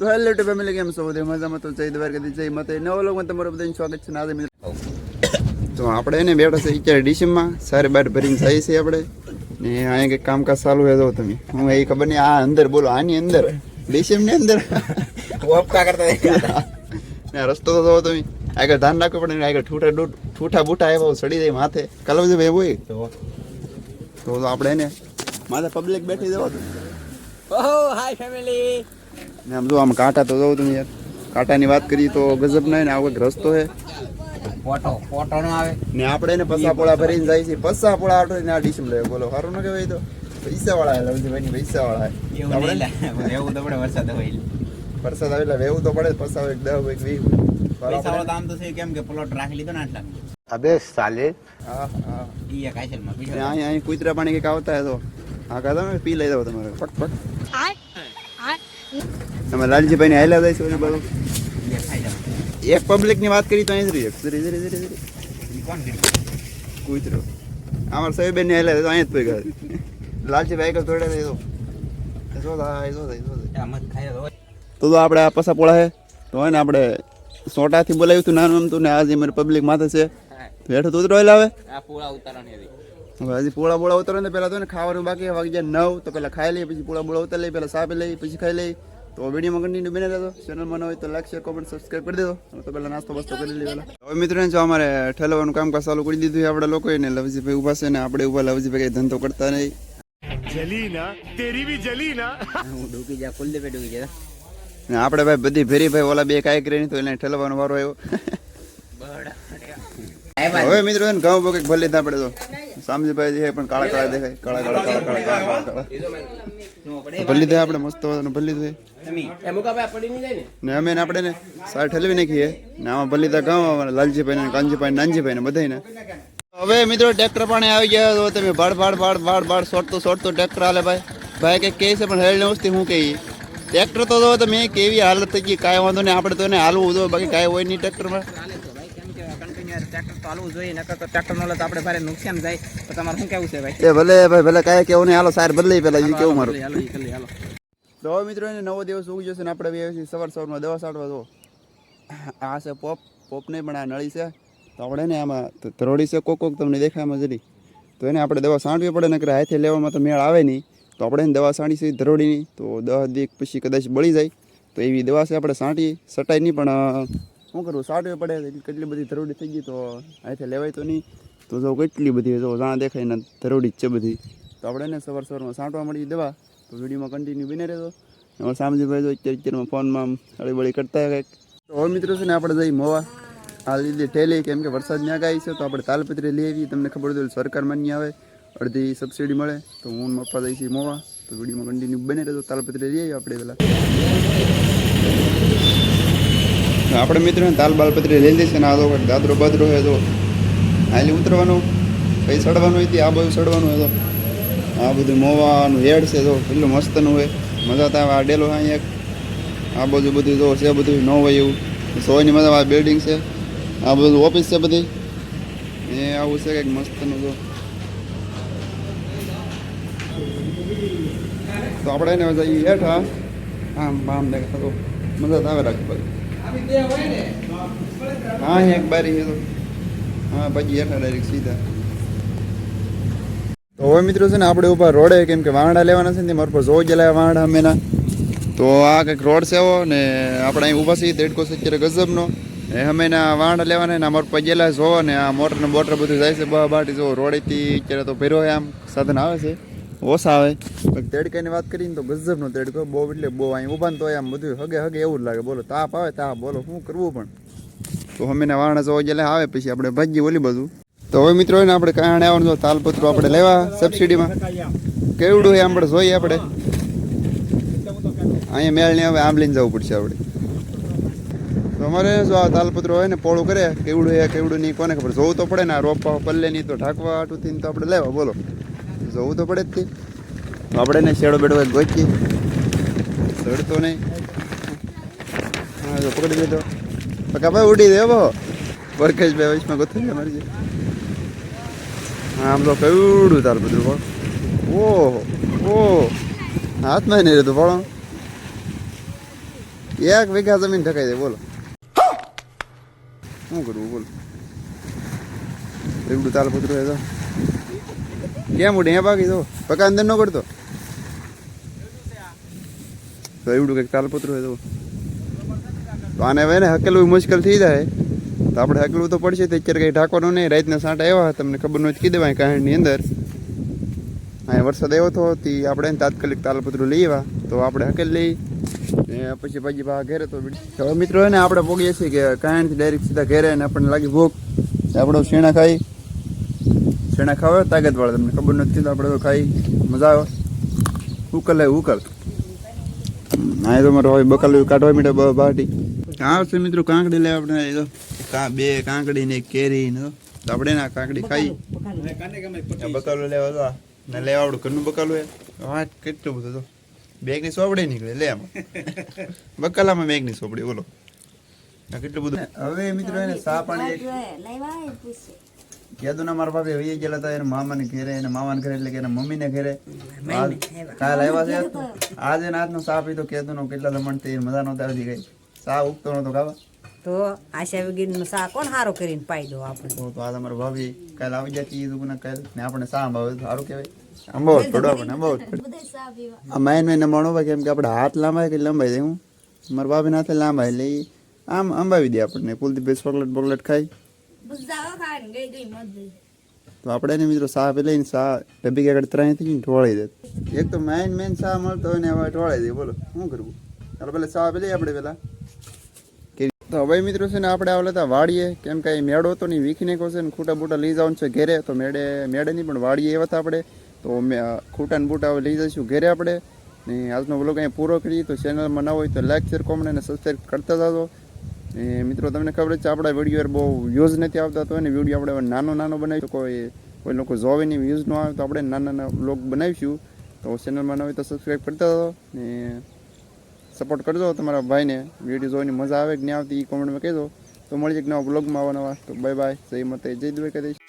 તો hello two family કેમ છો? બધે મજામાં? તો જય દ્વારકાથી જય માતા નવા લોકોમાં તમારું બધાનું સ્વાગત છે આજે મિત્રો. તો આપણે એને બેઠા છે અત્યારે ડીસીમાં સારી બાર ભરીને જઈએ છીએ આપણે. ને અહીંયા કંઈક કામકાજ ચાલુ હોય જો તમે. હું એ ખબર નહીં આ અંદર બોલો આની અંદર. ડીસીમની અંદર. વપકા કરતા ને રસ્તો તો જોવો તમે. આગળ ધ્યાન રાખવું પડે આગળ ઠૂઠા ઠૂઠા બૂઠા એવો સડી જાય માથે. કલમ જે ભાઈ હોય. તો આપણે એને માથે પબ્લિક બેઠી જવા ઓહો હાય ફેમિલી ને આમ જો આમ કાંટા તો જોઉં તમે યાર. કાંટાની વાત કરી તો ગજબ ના ને આવો રસ્તો છે ફોટો ફોટો નો આવે. ને આપણે ને પસા પોળા ભરીને જાય છે. પસા પોળા આટો ને આ ડીશ લે બોલો સારું ન કહેવાય તો. પૈસા વાળા લવજી ભાઈ પૈસા વાળા એવું તો પડે વરસાદ હોય વરસાદ આવે એટલે વેવું તો પડે પસા હોય દહ હોય વીસ હોય. પૈસા વાળો આમ તો છે કેમ કે પ્લોટ રાખી લીધો ને આટલા. અબે સાલે. હા હા. ઈ કાયસલમાં અહીં કુતરા પાણી કે આવતા હે તો. આ કાદા પી લઈ જાવ તમારે. ફટ ફટ. આ આ તમે લાલજીભાઈ ને હાલ્યા જાય છે બાજુ એક પબ્લિકની વાત કરી તો અહીં રહી ધીરે ધીરે કોણ કીધું કૂતરો. અમારા સાહેબ ને હાલ્યા તો અહીંયા જ પડી ગયા. લાલજીભાઈ કઈ થોડે દે તો તો તો તો આપણે આ પસા પોળા છે તો હોય ને આપણે સોટાથી બોલાવ્યું હતું નાનું અમતું ને આજે મારી પબ્લિક માથે છે. તો તો ઉતરો લાવે. આ પૂળા ઉતારવાની હતી. હજી પોળા બોળા ઉતરો ને પહેલાં તો ને ખાવાનું બાકી વાગી જાય નવ તો પહેલાં ખાઈ લઈએ પછી પોળા બોળા ઉતારી લઈએ પેલા સાપી લઈ પછી ખાઈ લઈએ. તો વિડીયોમાં કન્ટિન્યુ બની રહેતો ચેનલમાં ન હોય તો લાઈક શેર કોમેન્ટ સબસ્ક્રાઈબ કરી દેજો. અને તો પહેલાં નાસ્તો બસ્તો કરી લીધો હવે મિત્રોને જો અમારે ઠેલવાનું કામ કામકાજ ચાલુ કરી દીધું આપણે લોકોએ ને લવજીભાઈ ઊભા છે ને આપણે ઊભા લવજીભાઈ કંઈ ધંધો કરતા નહીં. જલી હું ડૂબી જા કુલદીપે ડૂબી ગયા. આપણે ભાઈ બધી ભેરી ભાઈ ઓલા બે કાંઈક કરી નહીં તો એને ઠેલવાનો વારો આવ્યો. હવે મિત્રો એને ઘઉં પોકે ભલે ના પડે આપણે તો. સામજીભાઈ જે પણ કાળા કાળા દેખાય. કાળા કાળા કાળા કાળા કાળા કાળા લીધા આપણે મસ્ત વાળાનું ભરી દે. ને? અમે ને આપણે ને સાર ઠલવી નાખીએ. ને આમાં ભલી તા ગામ લાલજીભાઈ ને કાનજીભાઈ ને નાનજીભાઈ ને બધાય ને હવે મિત્રો ટ્રેક્ટર પાણી આવી ગયા તો તમે ભાડ ભાડ ભાડ ભાડ ભાડ સોટતો સોટતો ટ્રેક્ટર હાલે ભાઈ. ભાઈ કે કહે છે પણ હેડ નવસ્તી હું કહી. ટ્રેક્ટર તો જો તમે કેવી હાલત થઈ ગઈ કાંઈ વાંધો નહીં આપણે તો એને હાલવું તો બાકી કાંઈ હોય નહીં ટ્રેક્ટરમાં. ટ્રેક્ટર તો હાલવું જોઈએ નકર તો ટ્રેક્ટર નો તો આપણે ભારે નુકસાન જાય. તો તમારે શું કેવું છે ભાઈ? એ ભલે ભાઈ ભલે કાંઈ કેવું નહીં હાલો સાર બદલાઈ પેલા ઈ કેવું મારું? હાલો ઈ હાલો. તો હવે મિત્રો એને નવો દિવસ ઉગી જશે ને આપણે બી સવાર સવારમાં દવા છાંટવા તો. આ છે પોપ પોપ નહીં પણ આ નળી છે. તો આપણે ને આમાં તરોડી છે કોક કોક તમને દેખાયમાં જરી. તો એને આપણે દવા છાંટવી પડે નકર હાથે લેવામાં તો મેળ આવે નહીં. તો આપણે દવા છાંટીશું ધરોડીની. તો દહ દીક પછી કદાચ બળી જાય. તો એવી દવા છે આપણે સાંટી સટાય નહીં પણ શું કરવું સાડવે પડે કેટલી બધી ધરોડી થઈ ગઈ તો અહીંથી લેવાય તો નહીં. તો જો કેટલી બધી જો જાણ દેખાય ને ધરોડી જ છે બધી. તો આપણે એને સવાર સવારમાં સાંટવા મળી દવા. તો વિડીયોમાં કન્ટિન્યુ બને રહેતો એમાં સામજીભાઈ જો અત્યારે અત્યારમાં ફોનમાં હળીબળી કરતા કંઈક. તો હવે મિત્રો છે ને આપણે જઈ મોવા. આ લીધી ઠેલી, કેમ કે વરસાદની ગાય છે, તો આપણે તાલપત્રી લઈ આવીએ. તમને ખબર હોય સરકાર માન્ય આવે. અડધી સબસિડી મળે. તો હું ને પપ્પા જઈ મોવા. તો વિડીયોમાં કન્ટિન્યુ બને રહેતો તાલપત્રી લઈ આવીએ આપણે પેલા આપણે મિત્રોને તાલ બાલપત્રી લઈ લઈશું ને આ તો દાદરો બાદરો હોય તો હાલી ઉતરવાનું કઈ સડવાનું હોય આ બધું સડવાનું હોય તો આ બધું મોવાનું હેડ છે તો એટલું મસ્તનું હોય. મજા તો આ ડેલો અહીંયા આ બધું બધું જો છે બધું ન હોય એવું. સોયની મજા આ બિલ્ડિંગ છે. આ બધું ઓફિસ છે બધી. એ આવું છે કંઈક મસ્તનું જો તો આપણે એને હેઠા. આમ આમ દેખાતો મજા આવે રાખી બધી હા એક બારી તો. હા પછી એના ડાયરેક્ટ સીધા. તો હવે મિત્રો છે ને, આપણે ઉપર રોડે, કેમ કે વાંડા લેવાના છે ને મારા પર જોઈ ગયેલા વાંડા અમેના તો આ કંઈક રોડ છે એવો ને, આપણે અહીં ઊભા છીએ દેડકો છે અત્યારે ગજબનો. એ અમે ના વાંડા લેવાના ને, અમારા પર ગયેલા જોવો ને, આ મોટર ને બોટર બધું જાય છે, બહાર બાટી જો રોડેથી અત્યારે તો ભેરો આમ, સાધન આવે છે. ઓછા આવે તેડકાની વાત કરીને તો ગજબનો તેડકો, બહુ એટલે બહુ અહીં ઊભા તો આમ બધું હગે હગે એવું લાગે. બોલો, તાપ આવે, તાપ. બોલો, શું કરવું પણ? તો અમે વાણા જોવા ગયેલા, આવે પછી આપણે ભાગીએ ઓલી બધું તો હવે મિત્રો એને આપણે કારણે આવવાનું તો તાલપત્રો આપણે લેવા સબસિડીમાં. કેવડું એ આપણે જોઈએ આપણે. અહીંયા મેળ નહીં હવે આમ લઈને જવું પડશે આપણે. તો અમારે જો આ તાલપત્રો હોય ને, પોળું કરે, કેવડું એ કેવડું નહીં, કોને ખબર. જોવું તો પડે ને, આ રોપા પલ્લે નહીં તો ઢાંકવા આટું થઈને તો આપણે લેવા, બોલો. જોવું તો પડે જ તે તો આપણે ને શેડો બેડો ગોચીએ. ગોચી સડતો નહીં. હા, જો પકડી લીધો. પકા ભાઈ ઉડી દેવો બહો બરકેશ ભાઈ વચમાં ગોતું છે મારી હા આમ તો કયું તાર બધું પણ ઓહો ઓહો. હાથમાં નહીં રહેતું પણ એક વીઘા જમીન ઠકાઈ દે, બોલો. શું કરવું, બોલો. એવડું તાલ એ તો. કેમ ઉડે? હે તો? પકા અંદર ન કરતો? તો એવડું કંઈક તાલપત્ર હોય તો. તો આને હવે ને હકેલવું મુશ્કેલ થઈ જાય. તો આપણે હકેલવું તો પડશે તો અત્યારે કંઈ ઢાંકવાનું નહીં. રાતના સાંટા આવ્યા તમને ખબર નથી કીધું ભાઈ કાંઈની અંદર. અહીંયા વરસાદ આવ્યો હતો તે આપણે તાત્કાલિક તાલપત્રું લઈ આવ્યા. તો આપણે હકેલ લઈ. પછી પછી બા ઘેરે તો. હવે મિત્રો એને આપણે પોગીએ છીએ કે કાંઈથી ડાયરેક્ટ સીધા ઘેરે અને આપણને લાગી ભૂખ. આપણો શેણા ખાઈ. શેણા ખાવા તાકાત વાળા તમને ખબર નથી તો આપણે તો ખાઈ મજા આવે. ઉકલ લે ઉકલ હા તો મારો હવે બકલ કાઢવા મીઠા બાટી. હા છે મિત્રો કાંકડી લે આપણે? એ તો બે કાંકડી ને કેરી ને તો આપણે ના કાંકડી ખાઈ. આ બકાલું લેવા તો ને લેવા આપણું ઘરનું બકાલું એ. હા કેટલું બધું તો. બેગની સોપડી નીકળે લે આમાં. બકાલામાં બેગની સોપડી બોલો. કેટલું બધું? હવે મિત્રો એને સા પાણી કીધું ના મારા બાપે વહી ગયેલા હતા એના મામાને ઘેરે એના મામાને ઘરે એટલે કે એના મમ્મીને ઘરે. કાલ આવ્યા છે. આજે ના આજનો સા પીધો કેતું નો કેટલા દમણ તે મજા નહોતી આવતી ગઈ સા ઉગતો નતો ખાવા. તો આશા વગેરેનો સા કોણ હારો કરીને પાઈ દો આપણે તો તો આ તમારો ભાભી કાલ આવી જાય ચીજ ઉગને કાલ. ને આપણે સા ભાવે સારું કહેવાય. અંબો પડો આપણે અંબો આ માઇન મેં નમણો ભાઈ કેમ કે આપણે હાથ લાંબાય કે લંબાઈ દે હું? મારા ભાભી નાથે લાંબાય એટલે આમ અંબાવી દે આપણને. કુલદીપ ચોકલેટ બોકલેટ ખાઈ તો આપણે ને મિત્રો સા પે લઈને ડબ્બી કે આગળ ત્રણથી ઢોળી દે. એક તો મેન મેન સા મળતો હોય ને હવે ઢોળાઈ દે, બોલો, શું કરવું? ચાલો પેલા સા પે આપણે પેલા. તો હવે મિત્રો છે ને આપણે આવલા હતા વાડીએ, કેમ કે અહીં મેળો તો નહીં વીખી નાખ્યો છે ને ખૂટા બૂટા લઈ જવાનું છે ઘેરે, તો મેળે મેળે નહીં પણ વાડીએ એવા હતા આપણે, તો ખૂટા ને બૂટા લઈ જઈશું ઘેરે આપણે. ને આજનો બ્લોગ અહીંયા પૂરો કરીએ, તો ચેનલમાં ન હોય તો લાઈક શેર કોમેન્ટ અને સબસ્ક્રાઈબ કરતા જાજો. એ મિત્રો, તમને ખબર છે, આપણા વીડિયો બહુ વ્યૂઝ નથી આવતા, તો એને વીડિયો આપણે નાનો નાનો બનાવી કોઈ કોઈ લોકો જોવે નહીં વ્યૂઝ ન આવે, તો આપણે નાના નાના બ્લોગ બનાવીશું. તો ચેનલમાં ન હોય તો સબસ્ક્રાઈબ કરતા હતો ને સપોર્ટ કરજો તમારા ભાઈને. વીડિયો જોવાની મજા આવે કે નહીં આવતી, એ કોમેન્ટમાં કહેજો. તો મળી જાય નવા બ્લોગમાં આવવાના તો બાય બાય જય મતે જય દ્વારકાધીશ.